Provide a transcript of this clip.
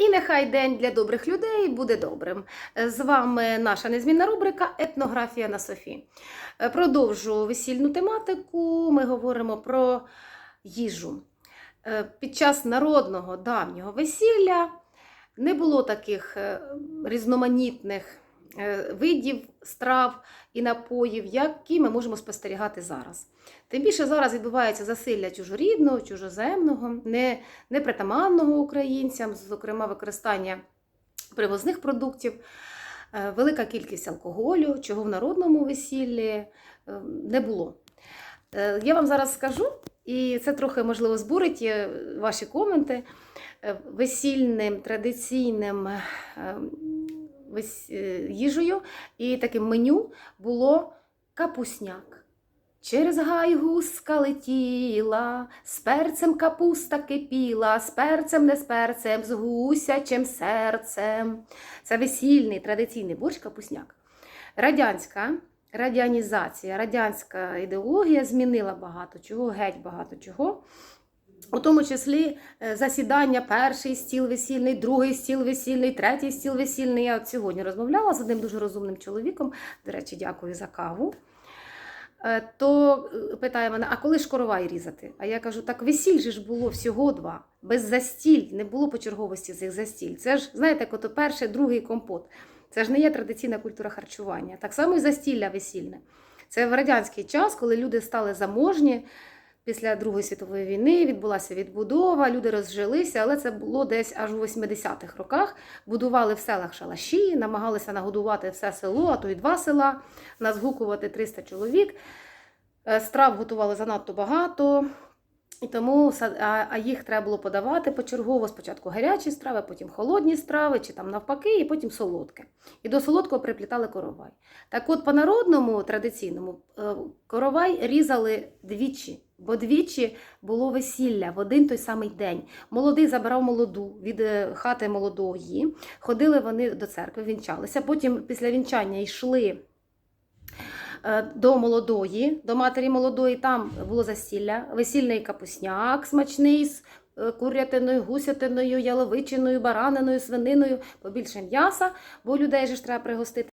І нехай день для добрих людей буде добрим. З вами наша незмінна рубрика Етнографія на Софі. Е, Продовжу весільну тематику. Ми говоримо про їжу. Е, Під час народного давнього весілля не було таких е, різноманітних е, видів страв і напоїв, які ми можемо спостерігати зараз. Тим більше зараз відбувається засилля чужорідного, чужоземного, не, непритаманного українцям, зокрема використання привозних продуктів, е, велика кількість алкоголю, чого в народному весіллі е, не було. Е, Я вам зараз скажу, і це трохи можливо збурить е, ваші коменти. Е, Весільним традиційним е, е, їжею і таким меню було капусняк. Через гай гуска летіла, з перцем капуста кипіла, з перцем не з перцем, з гусячим серцем. Це весільний традиційний борщ капусняк. Радянська радянізація, радянська ідеологія змінила багато чого, геть багато чого. У тому числі е, засідання, перший стіл весільний, другий стіл весільний, третій стіл весільний. Я от сьогодні розмовляла з одним дуже розумним чоловіком. До речі, дякую за каву. Е, То е, питає мене, а коли ж коровай різати? А я кажу, так весіль же ж було всього два, без застіль, не було по черговості цих застіль. Це ж, знаєте, як ото перший, другий компот. Це ж не є традиційна культура харчування. Так само і застілля весільне. Це в радянський час, коли люди стали заможні. Після Другої світової війни відбулася відбудова, люди розжилися, але це було десь аж у 80-х роках. Будували в селах шалаші, намагалися нагодувати все село, а то й два села, назгукувати 300 чоловік. Е, Страв готували занадто багато, і тому а, їх треба було подавати почергово. Спочатку гарячі страви, потім холодні страви, чи там навпаки, і потім солодке. І до солодкого приплітали коровай. Так от, по народному традиційному е, коровай різали двічі, бо двічі було весілля в один той самий день. Молодий забирав молоду від е, хати молодої, ходили вони до церкви, вінчалися. Потім після вінчання йшли е, до молодої, до матері молодої, там було застілля, весільний капусняк смачний з е, курятиною, гусятиною, яловичиною, бараниною, свининою, побільше м'яса, бо людей же ж треба пригостити.